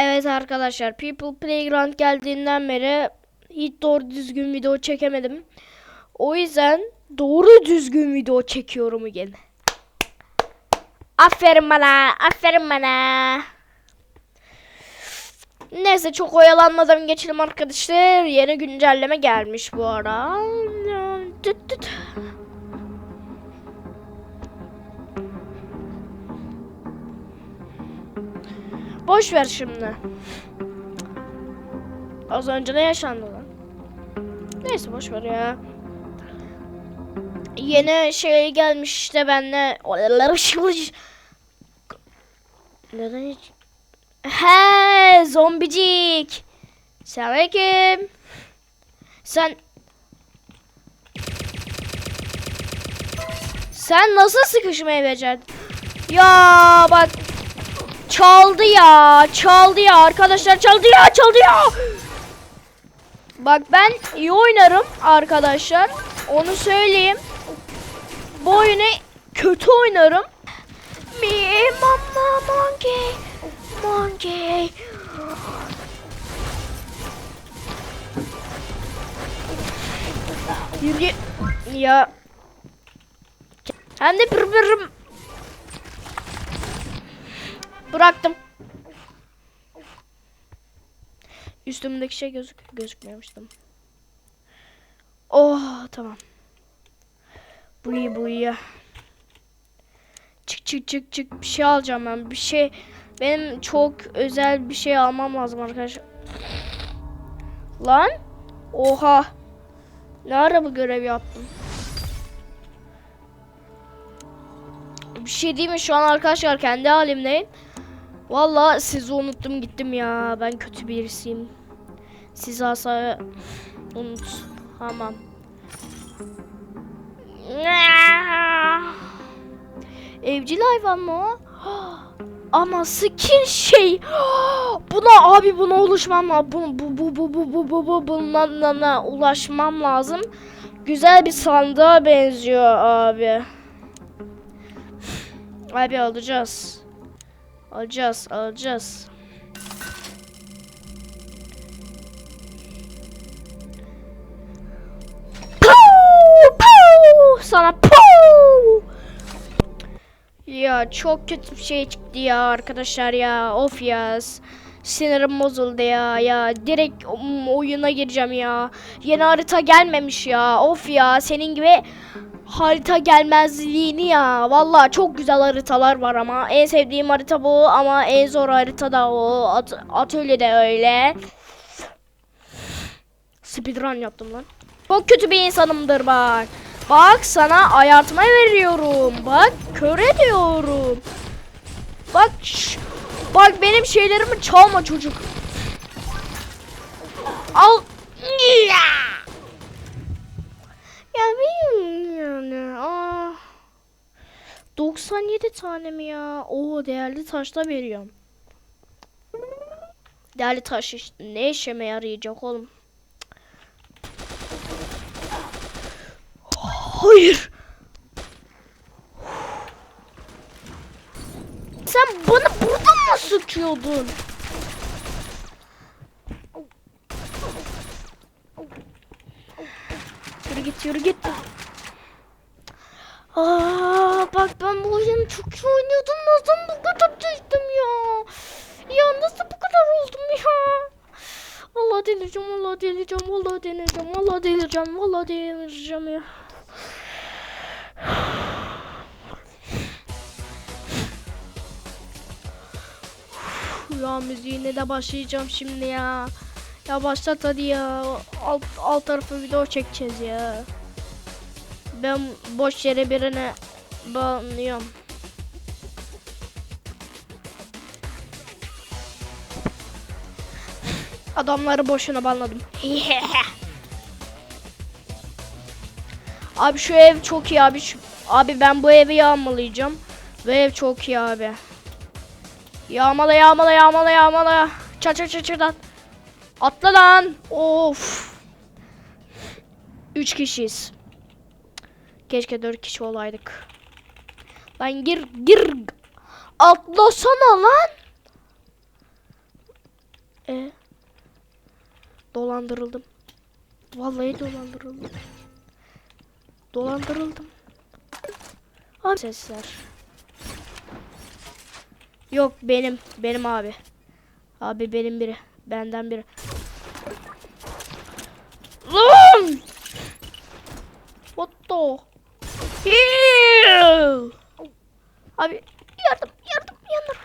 Evet arkadaşlar People Playground geldiğinden beri hiç doğru düzgün video çekemedim. O yüzden doğru düzgün video çekiyorum bugün. Aferin bana, aferin bana. Neyse çok oyalanmadan geçelim arkadaşlar. Yeni güncelleme gelmiş bu ara. Boş ver şimdi. Az önce ne yaşandı lan? Neyse boş ver ya. Yeni şey gelmiş işte benle. Neden hiç? He zombicik. Selamünaleyküm. Sen Sen nasıl sıkışmayı becerdin? Ya bak Çaldı ya. Çaldı ya. Arkadaşlar çaldı ya. Çaldı ya. Bak ben iyi oynarım arkadaşlar. Onu söyleyeyim. Bu oyunu kötü oynarım. Me mama monkey. Monkey. Yürü. Ya. Hem de pır pırım. Bıraktım. Üstümdeki şey gözük gözükmemiştim. Oh tamam. Bu iyi bu iyi. Çık çık çık çık bir şey alacağım ben bir şey. Benim çok özel bir şey almam lazım arkadaşlar. Lan. Oha. Ne ara bu görev yaptım? Bir şey değil mi şu an arkadaşlar kendi halimdeyim. Valla sizi unuttum gittim ya. Ben kötü birisiyim. Sizi asla unut. Tamam. Evcil hayvan mı o? Ama skin şey. Buna abi buna ulaşmam lazım. Bu bu bu bu bu bu bu bu bundan ulaşmam lazım. Güzel bir sandığa benziyor abi. Abi alacağız. Alacağız, alacağız. Puu, puu, sana puu. Ya çok kötü bir şey çıktı ya arkadaşlar ya. Of ya. Sinirim bozuldu ya. Ya direkt oyuna gireceğim ya. Yeni harita gelmemiş ya. Of ya senin gibi harita gelmezliğini ya. Vallahi çok güzel haritalar var ama en sevdiğim harita bu ama en zor harita da o. At atölye de öyle. Speedrun yaptım lan. Çok kötü bir insanımdır bak. Bak sana ayartma veriyorum. Bak kör ediyorum. Bak şş, bak benim şeylerimi çalma çocuk. Al. Ya. Ya benim. Aa. 97 tane mi ya? Oo değerli taşla veriyorum. Değerli taş işte ne işime yarayacak oğlum? Hayır. Sen bana sıkıyordun? Yürü git yürü git. Aa, bak ben bu oyunu çok iyi oynuyordum. Nasıl bu kadar düştüm ya? Ya nasıl bu kadar oldum ya? Vallahi delireceğim, vallahi delireceğim, vallahi delireceğim, vallahi delireceğim, vallahi delireceğim ya. Ya müziğine de başlayacağım şimdi ya. Ya başlat hadi ya. Alt, alt tarafı video çekeceğiz ya. Ben boş yere birine banlıyorum. Adamları boşuna banladım. abi şu ev çok iyi abi. Abi ben bu evi yağmalayacağım. Bu ev çok iyi abi. Yağmala yağmala yağmala yağmala. Çat çat çat çat. Atla lan. Of. Üç kişiyiz. Keşke dört kişi olaydık. Lan gir gir. Atlasana lan. Dolandırıldım. Vallahi dolandırıldım. Dolandırıldım. Abi sesler. Yok benim. Benim abi. Abi benim biri. Benden biri. Lan! What the? Hell? Abi yardım yardım yardım.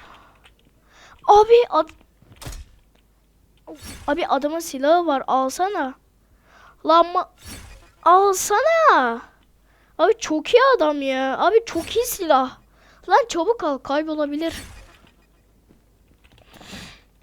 Abi ad Abi adamın silahı var alsana. Lan ma- alsana. Abi çok iyi adam ya. Abi çok iyi silah. Lan çabuk al kaybolabilir.